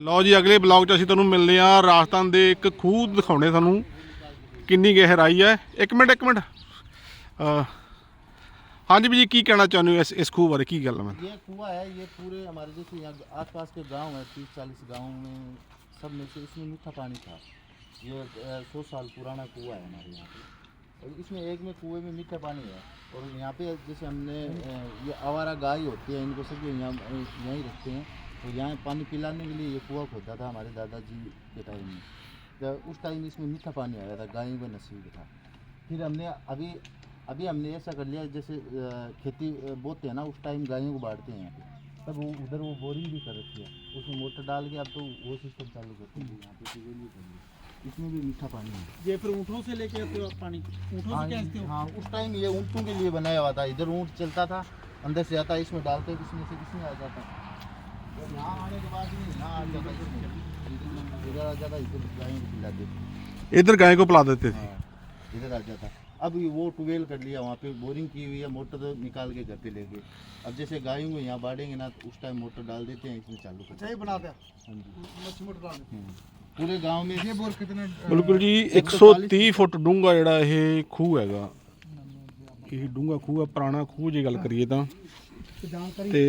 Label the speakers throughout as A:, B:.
A: ਲਓ ਜੀ ਅਗਲੇ ਬਲੌਗ 'ਚ ਅਸੀਂ ਤੁਹਾਨੂੰ ਮਿਲਦੇ ਆ ਰਾਜਸਥਾਨ ਦੇ ਇੱਕ ਖੂਹ ਦਿਖਾਉਣੇ ਤੁਹਾਨੂੰ ਕਿੰਨੀ ਗਹਿਰਾਈ ਹੈ ਇੱਕ ਮਿੰਟ ਇੱਕ ਮਿੰਟ ਅਹ, ਹਾਂਜੀ ਵੀ ਜੀ ਕੀ ਕਹਿਣਾ ਚਾਹੁੰਦੇ ਹੋ ਇਸ ਇਸ ਖੂਹ ਬਾਰੇ ਕੀ ਗੱਲ ਹੈ
B: ये कुआ है ये पूरे हमारे जैसे यहाँ आसपास के गांव है तीस चालीस गांव में सब में से इसमें मीठा पानी था ये सौ साल पुराना कुआ है हमारे यहाँ पे और इसमें एक में कुएं में मीठा पानी है और यहाँ पे जैसे हमने अ, ये आवारा गाय होती है इनको सब यहाँ यहीं रखते हैं तो यहाँ पानी पिलाने के लिए ये कुआ खोदा था हमारे दादाजी के टाइम में। तो उस टाइम इसमें मीठा पानी आया था गायों का नसीब था। फिर हमने अभी अभी हमने ऐसा कर लिया जैसे खेती बोते हैं ना उस टाइम गायों को बांटते हैं यहाँ पे। तब वो उधर वो बोरिंग भी कर रखी है। उसमें मोटर डाल के अब तो वो सिस्टम चालू करते हैं यहाँ पे इसमें भी मीठा पानी है।
C: ये फिर ऊँटों से लेके आते हो पानी ऊँटों से खींचते हो
B: उस टाइम ये ऊँटों के लिए बनाया हुआ था। इधर ऊँट चलता था अंदर से आता इसमें डालते इसमें से इसमें आ जाता और यहाँ आने के बाद में आ जाता इधर आ जाता इधर गायों को खिलाते
A: इधर गाय को पिला देते थे
B: हाँ इधर आ जाता अब ये वो ट्यूबवेल कर लिया वहाँ पे बोरिंग की हुई है मोटर तो निकाल के घर पे ले गए अब जैसे गायों को यहाँ बाढ़ेंगे ना तो उस टाइम मोटर डाल देते हैं इसमें चालू कर
C: सही बना दिया
B: हाँ जी
C: मच्छी मोटर डाल देते
B: हम्म। पूरे गांव में
C: ये बोर कितने
A: ਬਿਲਕੁਲ ਜੀ 130 ਫੁੱਟ ਡੂੰਘਾ ਜਿਹੜਾ ਇਹ ਖੂਹ ਹੈਗਾ ਇਹ ਡੂੰਘਾ ਖੂਹ ਹੈ ਪੁਰਾਣਾ ਖੂਹ ਜੇ ਗੱਲ ਕਰੀਏ ਤਾਂ
C: जानकारी
A: ਤੇ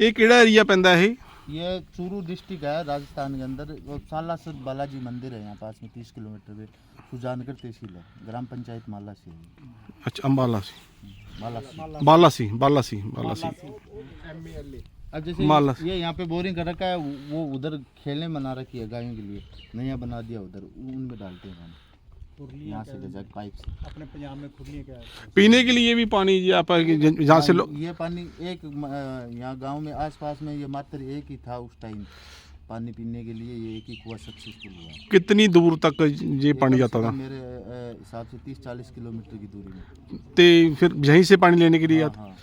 A: ये केड़ा एरिया पैंदा है
B: ये चूरू डिस्ट्रिक्ट है राजस्थान के अंदर साला सद बालाजी मंदिर है यहाँ पास में तीस किलोमीटर पे सुजानगढ़ तहसील है ग्राम पंचायत माला से है।
A: अच्छा अम्बाला से
B: माला से
A: बाला से बाला
C: से बाला से
B: अब जैसे
A: माला से।
B: ये यहाँ पे बोरिंग कर रखा है वो उधर खेलने बना रखी है गायों के लिए नया बना दिया उधर उनमें डालते हैं पानी यहाँ से ले जाके पाइप से
C: अपने पंजाब में खुरलियाँ क्या है
A: पीने के लिए भी पानी जी आप जहाँ से लो
B: ये पानी एक म, अ, यहाँ गांव में आसपास में ये मात्र एक ही था उस टाइम पानी पीने के लिए ये एक ही कुआ सक्सेसफुल हुआ
A: कितनी दूर तक ये पानी
B: कम
A: जाता
B: से
A: था
B: कम मेरे अ, हिसाब से तीस चालीस किलोमीटर की दूरी में
A: ਤੇ ਫਿਰ ਯਹੀਂ ਸੇ ਪਾਣੀ ਲੈਣੇ ਕੇ ਲਈ
B: हाँ,
A: ਆਤੇ
B: हाँ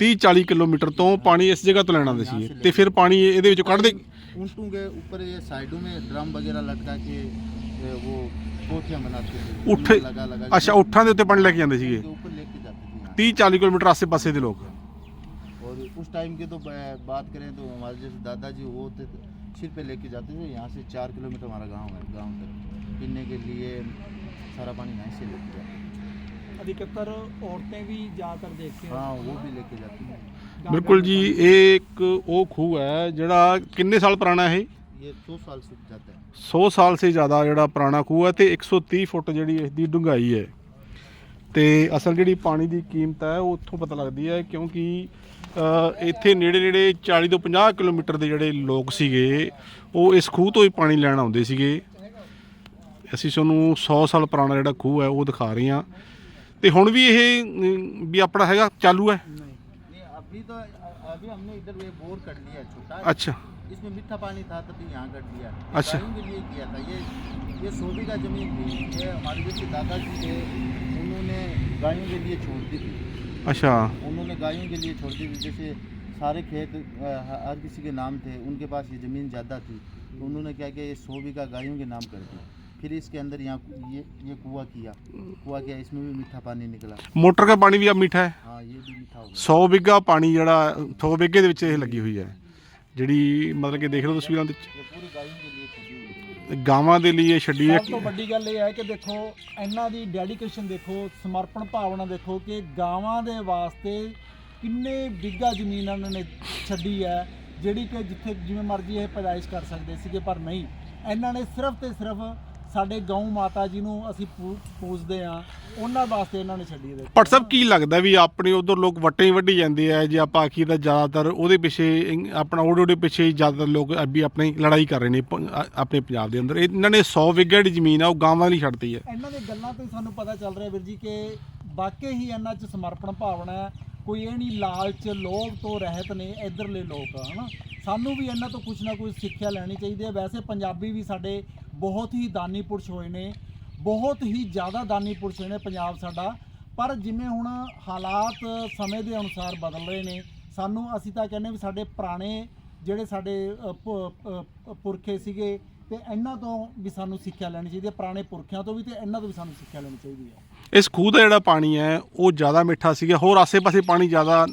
A: 30 40 ਕਿਲੋਮੀਟਰ ਤੋਂ ਪਾਣੀ ਇਸ ਜਗ੍ਹਾ ਤੋਂ ਲੈਣਾ ਆਉਂਦੇ ਸੀ ਤੇ ਫਿਰ ਪਾਣੀ ਇਹਦੇ ਵਿੱਚੋਂ ਕੱਢਦੇ
B: ऊँटों के ऊपर ये साइडों में ड्रम वगैरह लटका के ए, वो कोठियाँ बनाते थे
A: ਉੱਠੇ
B: उनमें लगा लगा
A: ਅੱਛਾ ਉੱਠਾਂ ਦੇ ਉੱਤੇ ਪਾਣੀ ਲੈ ਕੇ ਜਾਂਦੇ ਸੀਗੇ
B: के ऊपर लेके जाते थे यहाँ
A: 30 40 ਕਿਲੋਮੀਟਰ ਆਸੇ ਪਾਸੇ ਦੇ ਲੋਕ
B: और उस टाइम की तो ब- बात करें तो हमारे जैसे दादाजी वो होते थे सिर पे लेके जाते थे यहाँ से चार किलोमीटर हमारा गांव है गांव तक पीने के लिए सारा पानी यहाँ से लेके जाते हैं
C: अधिकतर औरतें भी जाकर देखते हैं
B: हाँ वो भी लेके जाती हैं
A: ਬਿਲਕੁਲ ਜੀ ਇਹ ਇੱਕ ਉਹ ਖੂਹ ਹੈ ਜਿਹੜਾ ਕਿੰਨੇ ਸਾਲ ਪੁਰਾਣਾ ਹੈ
B: ये सौ साल सूख जाता है
A: 100 ਸਾਲ ਸੇ ਜ਼ਿਆਦਾ ਜਿਹੜਾ ਪੁਰਾਣਾ ਖੂਹ ਹੈ ਤੇ 130 ਫੁੱਟ ਜਿਹੜੀ ਇਸ ਦੀ ਡੂੰਘਾਈ ਹੈ ਤੇ ਅਸਲ ਜਿਹੜੀ ਪਾਣੀ ਦੀ ਕੀਮਤ ਹੈ ਉਹ ਉੱਥੋਂ ਪਤਾ ਲੱਗਦੀ ਹੈ ਕਿਉਂਕਿ ਅ, ਇੱਥੇ ਨੇੜੇ ਨੇੜੇ 40 ਤੋਂ 50 ਕਿਲੋਮੀਟਰ ਦੇ ਜਿਹੜੇ ਲੋਕ ਸੀਗੇ ਉਹ ਇਸ ਖੂਹ ਤੋਂ ਹੀ ਪਾਣੀ ਲੈਣ ਆਉਂਦੇ ਸੀਗੇ ਅਸੀਂ ਤੁਹਾਨੂੰ 100 ਸਾਲ ਪੁਰਾਣਾ ਜਿਹੜਾ ਖੂਹ ਹੈ ਉਹ ਦਿਖਾ ਰਹੇ ਹਾਂ ਤੇ ਹੁਣ ਵੀ ਇਹ ਅਮ, ਵੀ ਆਪਣਾ ਹੈਗਾ ਚਾਲੂ ਹੈ
B: नहीं अभी तो अभी हमने इधर ये बोर कर लिया छोटा
A: अच्छा
B: इसमें मीठा पानी था तभी यहाँ कर दिया
A: अच्छा
B: के लिए किया था ये ये सोबी का जमीन थी ये हमारे जैसे दादाजी थे उन्होंने गायों के लिए छोड़ दी थी
A: अच्छा
B: उन्होंने गायों के लिए छोड़ दी थी जैसे सारे खेत हर किसी के नाम थे उनके पास ये ज़मीन ज़्यादा थी तो उन्होंने क्या किया ये सौ बीघा गायों के नाम कर दिया फिर इसके अंदर यहाँ ये ये कुआ किया कुआ किया इसमें भी मीठा पानी निकला
A: ਮੋਟਰ ਦਾ ਪਾਣੀ ਵੀ ਆ ਮਿੱਠਾ ਹੈ
B: हाँ ये भी मीठा हो गया
A: 100 ਬਿੱਗਾ ਪਾਣੀ ਜਿਹੜਾ 100 ਬਿੱਗੇ ਦੇ ਵਿੱਚ ਇਹ ਲੱਗੀ ਹੋਈ ਹੈ ਜਿਹੜੀ ਮਤਲਬ ਕਿ ਦੇਖ ਲਓ ਤਸਵੀਰਾਂ ਦੇ ਵਿੱਚ
B: ये पूरी गायों के लिए छोड़ी हुई है
A: ਗਾਵਾਂ ਦੇ ਲਈ ਇਹ ਛੱਡੀ ਹੈ
C: ਸਭ ਤੋਂ ਵੱਡੀ ਗੱਲ ਇਹ ਹੈ ਕਿ ਦੇਖੋ ਇਹਨਾਂ ਦੀ ਡੈਡੀਕੇਸ਼ਨ ਦੇਖੋ ਸਮਰਪਣ ਭਾਵਨਾ ਦੇਖੋ ਕਿ ਗਾਵਾਂ ਦੇ ਵਾਸਤੇ ਕਿੰਨੇ ਬਿੱਗਾ ਜ਼ਮੀਨ ਇਹਨਾਂ ਨੇ ਛੱਡੀ ਹੈ ਜਿਹੜੀ ਕਿ ਜਿੱਥੇ ਜਿਵੇਂ ਮਰਜ਼ੀ ਇਹ ਪੈਦਾਇਸ਼ ਕਰ ਸਕਦੇ ਸੀਗੇ ਪਰ ਨਹੀਂ ਇਹਨਾਂ ਨੇ ਸਿਰਫ ਤੇ ਸਿਰਫ ਸਾਡੇ ਗਊ ਮਾਤਾ ਜੀ ਨੂੰ ਅਸੀਂ ਪੂ- ਪੂਜਦੇ ਆ ਉਹਨਾਂ ਵਾਸਤੇ ਇਹਨਾਂ ਨੇ ਛੱਡੀ ਹੈ
A: ਪਰ ਸਭ ਕੀ ਲੱਗਦਾ ਵੀ ਆਪਣੇ ਉਧਰ ਲੋਕ ਵੱਟੇ ਹੀ ਵੱਢੀ ਜਾਂਦੇ ਆ ਜੇ ਆਪਾਂ ਆਖੀਏ ਤਾਂ ਜ਼ਿਆਦਾਤਰ ਉਹਦੇ ਪਿੱਛੇ ਇੰ- ਆਪਣਾ ਉਹਦੇ ਉਹਦੇ ਪਿੱਛੇ ਹੀ ਜ਼ਿਆਦਾਤਰ ਲੋਕ ਵੀ ਆਪਣੀ ਲੜਾਈ ਕਰ ਰਹੇ ਨੇ ਪ- ਆ- ਆਪਣੇ ਪੰਜਾਬ ਦੇ ਅੰਦਰ। ਇਹਨਾਂ ਨੇ 100 ਵਿਗੇ ਦੀ ਜ਼ਮੀਨ ਆ ਉਹ ਗਾਵਾਂ ਲਈ ਛੱਡਤੀ ਹੈ।
C: ਇਹਨਾਂ ਦੀਆਂ ਗੱਲਾਂ ਤੋਂ ਹੀ ਸਾਨੂੰ ਪਤਾ ਚੱਲ ਰਿਹਾ ਵੀਰ ਜੀ ਕਿ ਵਾਕਈ ਹੀ ਇਹਨਾਂ 'ਚ ਸਮਰਪਣ ਭਾਵਨਾ ਹੈ ਕੋਈ ਇਹ ਨਹੀਂ ਲਾਲਚ, ਲੋਭ ਤੋਂ ਰਹਿਤ ਨੇ ਇਧਰਲੇ ਲੋਕ, ਹਨਾ? ਸਾਨੂੰ ਵੀ ਇਹਨਾਂ ਤੋਂ ਕੁਝ ਨਾ ਕੁਝ ਸਿੱਖਿਆ ਲੈਣੀ ਚਾਹੀਦੀ ਹੈ। ਵੈਸੇ ਪੰਜਾਬੀ ਵੀ ਸਾਡੇ ਬਹੁਤ ਹੀ ਦਾਨੀ ਪੁਰਸ਼ ਹੋਏ ਨੇ, ਬਹੁਤ ਹੀ ਜ਼ਿਆਦਾ ਦਾਨੀ ਪੁਰਸ਼ ਹੋਏ ਨੇ ਪੰਜਾਬ ਸਾਡਾ। ਪਰ ਜਿਵੇਂ ਹੁਣ ਹਾਲਾਤ ਸਮੇਂ ਦੇ ਅਨੁਸਾਰ ਬਦਲ ਰਹੇ ਨੇ, ਸਾਨੂੰ ਅਸੀਂ ਤਾਂ ਕਹਿੰਦੇ ਵੀ ਸਾਡੇ ਪੁਰਾਣੇ ਜਿਹੜੇ ਸਾਡੇ ਪੁਰਖੇ ਸੀਗੇ ਤੇ ਇਹਨਾਂ ਤੋਂ ਵੀ ਸਾਨੂੰ ਸਿੱਖਿਆ ਲੈਣੀ ਚਾਹੀਦੀ ਹੈ ਪੁਰਾਣੇ ਪੁਰਖਿਆਂ ਤੋਂ ਵੀ ਤੇ ਇਹਨਾਂ ਤੋਂ ਵੀ ਸਾਨੂੰ ਸਿੱਖਿਆ ਲੈਣੀ ਚਾਹੀਦੀ ਹੈ
A: ਇਸ ਖੂਹ ਦਾ ਜਿਹੜਾ ਪਾਣੀ ਹੈ ਉਹ ਜ਼ਿਆਦਾ ਮਿੱਠਾ ਸੀਗਾ ਹੋਰ ਆਸੇ-ਪਾਸੇ ਪਾਣੀ ਜ਼ਿਆਦਾ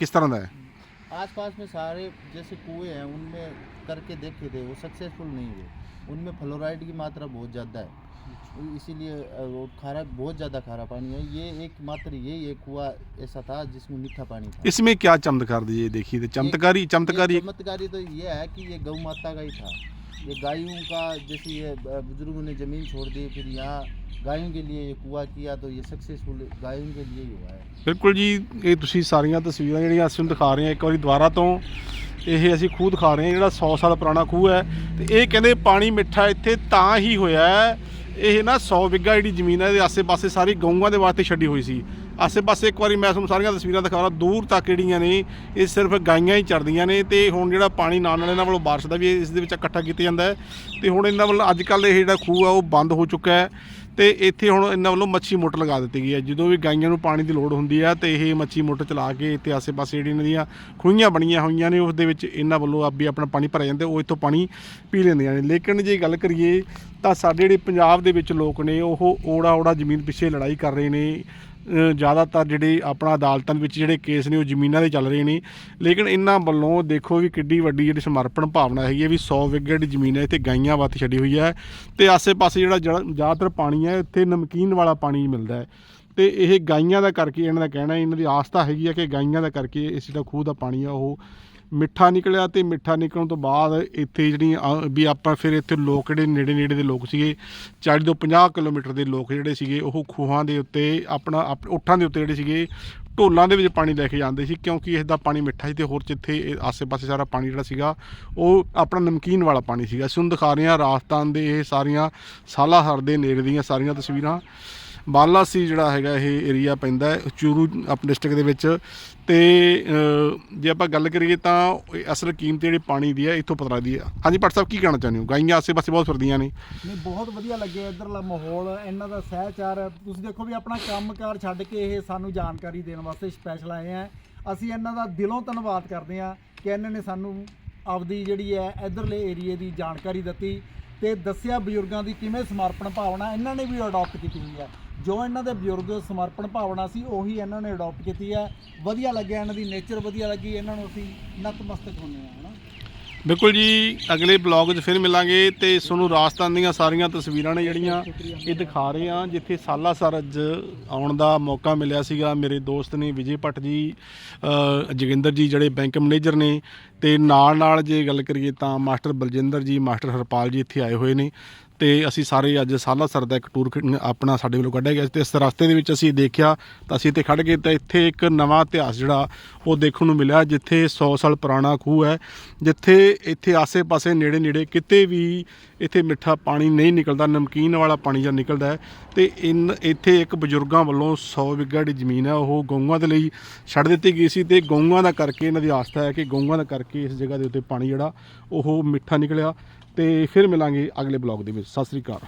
A: ਕਿਸ ਤਰ੍ਹਾਂ ਦਾ ਹੈ
B: आसपास में सारे जैसे कुएं हैं उनमें करके देखे थे वो सक्सेसफुल नहीं हुए उनमें फ्लोराइड की मात्रा बहुत ज़्यादा है इसीलिए अ, वो खारा बहुत ज़्यादा खारा पानी है ये एक मात्र यही एक कुआ ऐसा था जिसमें मीठा पानी था
A: इसमें क्या चमत्कार दी ये देखिए तो चमत्कारी चमत्कारी
B: ये चमत्कारी तो ये है कि ये गौ माता का ही था ये गायों का जैसे ये अ, बुजुर्गों ने ज़मीन छोड़ दी फिर यहाँ गायों के लिए ये कुआ किया तो ये सक्सेसफुल गायों के लिए ही हुआ है
A: ਬਿਲਕੁਲ ਜੀ ਇਹ ਤੁਸੀਂ ਸਾਰੀਆਂ ਤਸਵੀਰਾਂ ਜਿਹੜੀਆਂ ਅਸੀਂ ਨੂੰ ਦਿਖਾ ਰਹੇ ਹਾਂ ਇੱਕ ਵਾਰੀ ਦੁਬਾਰਾ ਤੋਂ ਇਹ ਅਸੀਂ ਖੂਹ ਦਿਖਾ ਰਹੇ ਹਾਂ ਜਿਹੜਾ 100 ਸਾਲ ਪੁਰਾਣਾ ਖੂਹ ਹੈ ਤੇ ਇਹ ਕਹਿੰਦੇ ਪਾਣੀ ਮਿੱਠਾ ਇੱਥੇ ਤਾਂ ਹੀ ਹੋਇਆ ਹੈ ਇਹ ਨਾ 100 ਵਿਗਾ ਜਿਹੜੀ ਜ਼ਮੀਨ ਹੈ ਇਹਦੇ ਆਸੇ-ਪਾਸੇ ਸਾਰੀ ਗਊਆਂ ਦੇ ਵਾਸਤੇ ਛੱਡੀ ਹੋਈ ਸੀ ਆਸੇ-ਪਾਸੇ ਇੱਕ ਵਾਰੀ ਮੈਂ ਤੁਹਾਨੂੰ ਸਾਰੀਆਂ ਤਸਵੀਰਾਂ ਦਿਖਾਉਣਾ ਦੂਰ ਤੱਕ ਜਿਹੜੀਆਂ ਨੇ, ਇਹ ਸਿਰਫ ਗਾਈਆਂ ਹੀ ਚਰਦੀਆਂ ਨੇ ਤੇ ਹੁਣ ਜਿਹੜਾ ਪਾਣੀ ਨਾਲ ਨਾਲ ਇਹਨਾਂ ਵੱਲੋਂ ਬਾਰਿਸ਼ ਦਾ ਵੀ ਇਸ ਦੇ ਵਿੱਚ ਇਕੱਠਾ ਕੀਤਾ ਜਾਂਦਾ ਹੈ ਤੇ ਹੁਣ ਇਹਨਾਂ ਵੱਲੋਂ ਅੱਜ ਕੱਲ ਇਹ ਜਿਹੜਾ ਖੂਹ ਆ, ਉਹ ਬੰਦ ਹੋ ਚੁੱਕਾ ਹੈ ਤੇ ਇੱਥੇ ਹੁਣ ਇਹਨਾਂ ਵੱਲੋਂ ਮੱਛੀ ਮੋਟਰ ਲਗਾ ਦਿੱਤੀ ਗਈ ਹੈ। ਜਦੋਂ ਵੀ ਗਾਈਆਂ ਨੂੰ ਪਾਣੀ ਦੀ ਲੋੜ ਹੁੰਦੀ ਹੈ ਤੇ ਇਹ ਮੱਛੀ ਮੋਟਰ ਚਲਾ ਕੇ ਇੱਥੇ ਆਸੇ-ਪਾਸੇ ਜਿਹੜੀਆਂ ਇਹਨਾਂ ਦੀਆਂ ਖੂਹੀਆਂ ਬਣੀਆਂ ਹੋਈਆਂ ਨੇ, ਉਸ ਦੇ ਵਿੱਚ ਇਹਨਾਂ ਵੱਲੋਂ ਆਪ ਵੀ ਆਪਣਾ ਪਾਣੀ ਭਰਿਆ ਜਾਂਦਾ, ਉਹ ਇੱਥੋਂ ਪਾਣੀ ਪੀ ਲੈਂਦੀਆਂ ਨੇ। ਲੇਕਿਨ ਜੇ ਗੱਲ ਕਰੀਏ ਤਾਂ ਸਾਡੇ ਜਿਹੜੇ ਪੰਜਾਬ ਦੇ ਵਿੱਚ ਲੋਕ ਨੇ, ਉਹ ਓੜਾ ਓੜਾ ਜ਼ਮੀਨ ਪਿੱਛੇ ਲੜਾਈ ਕਰ ਰਹੇ ਨੇ। ਜ਼ਿਆਦਾਤਰ ਜਿਹੜੇ ਆਪਣਾ ਅਦਾਲਤਾਂ ਦੇ ਵਿੱਚ ਜਿਹੜੇ ਕੇਸ ਨੇ ਉਹ ਜ਼ਮੀਨਾਂ ਦੇ ਚੱਲ ਰਹੇ ਨੇ। ਲੇਕਿਨ ਇਹਨਾਂ ਵੱਲੋਂ ਦੇਖੋ ਵੀ ਕਿੱਡੀ ਵੱਡੀ ਜਿਹੜੀ ਸਮਰਪਣ ਭਾਵਨਾ ਹੈਗੀ ਹੈ ਵੀ 100 ਵਿਗੜ ਦੀ ਜ਼ਮੀਨ ਹੈ ਇੱਥੇ ਗਾਈਆਂ ਵਾਸਤੇ ਛੱਡੀ ਹੋਈ ਹੈ ਤੇ ਆਸੇ-ਪਾਸੇ ਜਿਹੜਾ ਜ਼ਿਆਦਾਤਰ ਪਾਣੀ ਹੈ, ਇੱਥੇ ਨਮਕੀਨ ਵਾਲਾ ਪਾਣੀ ਮਿਲਦਾ ਹੈ। ਤੇ ਇਹ ਗਾਈਆਂ ਦਾ ਕਰਕੇ ਇਹਨਾਂ ਦਾ ਕਹਿਣਾ, ਇਹਨਾਂ ਦੀ ਆਸਥਾ ਹੈਗੀ ਹੈ ਕਿ ਗਾਈਆਂ ਦਾ ਕਰਕੇ ਇਸ ਜਿਹੜਾ ਖੂਹ ਦਾ ਪਾਣੀ ਆ ਉਹ ਮਿੱਠਾ ਨਿਕਲਿਆ ਤੇ ਮਿੱਠਾ ਨਿਕਲਣ ਤੋਂ ਬਾਅਦ ਇੱਥੇ ਜਿਹੜੀਆਂ ਵੀ ਆਪਾਂ ਫਿਰ ਇੱਥੇ ਲੋਕ ਜਿਹੜੇ ਨੇੜੇ ਨੇੜੇ ਦੇ ਲੋਕ ਸੀਗੇ 40 ਤੋਂ 50 ਕਿਲੋਮੀਟਰ ਦੇ ਲੋਕ ਜਿਹੜੇ ਸੀਗੇ, ਉਹ ਖੂਹਾਂ ਦੇ ਉੱਤੇ ਆਪਣਾ, ਆਪ- ਊਠਾਂ ਦੇ ਉੱਤੇ ਜਿਹੜੇ ਸੀਗੇ, ਢੋਲਾਂ ਦੇ ਵਿੱਚ ਪਾਣੀ ਲੈ ਕੇ ਜਾਂਦੇ ਸੀ, ਕਿਉਂਕਿ ਇਸ ਦਾ ਪਾਣੀ ਮਿੱਠਾ ਸੀ ਤੇ ਹੋਰ ਜਿੱਥੇ ਇਹ ਆਸੇ-ਪਾਸੇ ਸਾਰਾ ਪਾਣੀ ਜਿਹੜਾ ਸੀਗਾ, ਉਹ ਆਪਣਾ ਨਮਕੀਨ ਵਾਲਾ ਪਾਣੀ ਸੀਗਾ। ਅਸੀਂ ਹੁਣ ਦਿਖਾ ਰਹੇ ਹਾਂ ਰਾਜਸਥਾਨ ਦੇ ਇਹ ਸਾਰੀਆਂ ਸਾਲਾਹਰ ਦੇ ਨੇੜੇ ਦੀਆਂ ਸਾਰੀਆਂ ਤਸਵੀਰਾਂ। ਬਾਲਾਸੀ ਜਿਹੜਾ ਹੈਗਾ ਇਹ ਏਰੀਆ ਪੈਂਦਾ ਹੈ, ਚੂਰੂ ਅਪ ਡਿਸਟ੍ਰਿਕਟ ਦੇ ਵਿੱਚ। ਤੇ ਜੇ ਆਪਾਂ ਗੱਲ ਕਰੀਏ ਤਾਂ ਅਸਲ ਕੀਮਤ ਜਿਹੜੀ ਪਾਣੀ ਦੀ ਹੈ, ਇੱਥੋਂ ਪਤਾ ਲੱਗਦੀ ਹੈ। ਹਾਂਜੀ ਭੱਟ ਸਾਹਿਬ, ਕੀ ਕਹਿਣਾ ਚਾਹੁੰਦੇ ਹੋ? ਗਾਈਆਂ ਆਸੇ-ਪਾਸੇ ਬਹੁਤ ਫਿਰਦੀਆਂ ਨੇ।
C: ਨਹੀਂ, ਬਹੁਤ ਵਧੀਆ ਲੱਗਿਆ ਇਧਰਲਾ ਮਾਹੌਲ, ਇਹਨਾਂ ਦਾ ਸਹਿਚਾਰ। ਤੁਸੀਂ ਦੇਖੋ ਵੀ ਆਪਣਾ ਕੰਮਕਾਰ ਛੱਡ ਕੇ ਇਹ ਸਾਨੂੰ ਜਾਣਕਾਰੀ ਦੇਣ ਵਾਸਤੇ ਸਪੈਸ਼ਲ ਆਏ ਆ। ਅਸੀਂ ਇਹਨਾਂ ਦਾ ਦਿਲੋਂ ਧੰਨਵਾਦ ਕਰਦੇ ਆ ਕਿ ਇਹਨਾਂ ਨੇ ਸਾਨੂੰ ਆਪਦੀ ਜਿਹੜੀ ਹੈ ਇਧਰਲੇ ਏਰੀਏ ਦੀ ਜਾਣਕਾਰੀ ਦਿੱਤੀ ਤੇ ਦੱਸਿਆ ਬਜ਼ੁਰਗਾਂ ਦੀ ਕਿਵੇਂ ਸਮਰਪਣ ਭਾਵਨਾ ਇਹਨਾਂ ਨੇ ਵੀ ਅਡਾਪਟ ਕੀਤੀ ਹੋਈ ਹੈ। ਜੋ ਇਹਨਾਂ ਦੇ ਬਜ਼ੁਰਗ ਸਮਰਪਣ ਭਾਵਨਾ ਸੀ ਉਹੀ ਇਹਨਾਂ ਨੇ ਅਡਾਪਟ ਕੀਤੀ ਹੈ। ਵਧੀਆ ਲੱਗਿਆ ਇਹਨਾਂ ਦੀ ਨੇਚਰ ਵਧੀਆ ਲੱਗੀ ਇਹਨਾਂ ਨੂੰ ਅਸੀਂ ਨਤਮਸਤਕ ਹੁੰਦੇ ਆ ਹਨਾ?
A: ਬਿਲਕੁਲ ਜੀ ਅਗਲੇ ਬਲੌਗ 'ਚ ਫਿਰ ਮਿਲਾਂਗੇ ਤੇ ਤੁਹਾਨੂੰ ਰਾਜਸਥਾਨ ਦੀਆਂ ਸਾਰੀਆਂ ਤਸਵੀਰਾਂ ਨੇ ਜਿਹੜੀਆਂ ਇਹ ਦਿਖਾ ਰਹੇ ਹਾਂ ਜਿੱਥੇ ਸਾਲਾਸਰ ਅੱਜ ਆਉਣ ਦਾ ਮੌਕਾ ਮਿਲਿਆ ਸੀਗਾ। ਮੇਰੇ ਦੋਸਤ ਨੇ ਵਿਜੇ ਭੱਟ ਜੀ ਅ, ਜੋਗਿੰਦਰ ਜੀ ਜਿਹੜੇ ਬੈਂਕ ਮੈਨੇਜਰ ਨੇ ਤੇ ਨਾਲ ਨਾਲ ਜੇ ਗੱਲ ਕਰੀਏ ਤਾਂ ਮਾਸਟਰ ਬਲਜਿੰਦਰ ਜੀ ਮਾਸਟਰ ਹਰਪਾਲ ਜੀ ਇੱਥੇ ਆਏ ਹੋਏ ਨੇ। ਤੇ ਅਸੀਂ ਸਾਰੇ ਅੱਜ ਸਾਲਾਸਰ ਦਾ ਇੱਕ ਟੂਰ ਆਪਣਾ ਸਾਡੇ ਵੱਲੋਂ ਕੱਢਿਆ ਗਿਆ ਤੇ ਇਸ ਰਸਤੇ ਦੇ ਵਿੱਚ ਅਸੀਂ ਦੇਖਿਆ ਤਾਂ ਅਸੀਂ ਇੱਥੇ ਖੜ ਗਏ ਤਾਂ ਇੱਥੇ ਇੱਕ ਨਵਾਂ ਇਤਿਹਾਸ ਜਿਹੜਾ ਉਹ ਦੇਖਣ ਨੂੰ ਮਿਲਿਆ ਜਿੱਥੇ 100 ਸਾਲ ਪੁਰਾਣਾ ਖੂਹ ਹੈ, ਜਿੱਥੇ ਇੱਥੇ ਆਸੇ-ਪਾਸੇ ਨੇੜੇ-ਨੇੜੇ ਕਿਤੇ ਵੀ ਇੱਥੇ ਮਿੱਠਾ ਪਾਣੀ ਨਹੀਂ ਨਿਕਲਦਾ, ਨਮਕੀਨ ਵਾਲਾ ਪਾਣੀ ਜਾਂ ਨਿਕਲਦਾ ਹੈ ਤੇ ਇਨ, ਇੱਥੇ ਇੱਕ ਬਜ਼ੁਰਗਾਂ ਵੱਲੋਂ 100 ਵਿਗਾ ਦੀ ਜ਼ਮੀਨ ਹੈ, ਉਹ ਗਊਆਂ ਦੇ ਲਈ ਛੱਡ ਦਿੱਤੀ ਗਈ ਸੀ ਤੇ ਗਊਆਂ ਦਾ ਕਰਕੇ ਇਹਨਾਂ ਦੀ ਆਸਥਾ ਹੈ ਕਿ ਗਊਆਂ ਦਾ ਕਰਕੇ ਇਸ ਜਗ੍ਹਾ ਦੇ ਉੱਤੇ ਪਾਣੀ ਜਿਹੜਾ ਉਹ ਮਿੱਠਾ ਨਿਕਲਿਆ ਤੇ ਫਿਰ ਮਿਲਾਂਗੇ ਅਗਲੇ ਬਲੌਗ ਦੇ ਵਿੱਚ। ਸਤਿ ਸ੍ਰੀ ਅਕਾਲ।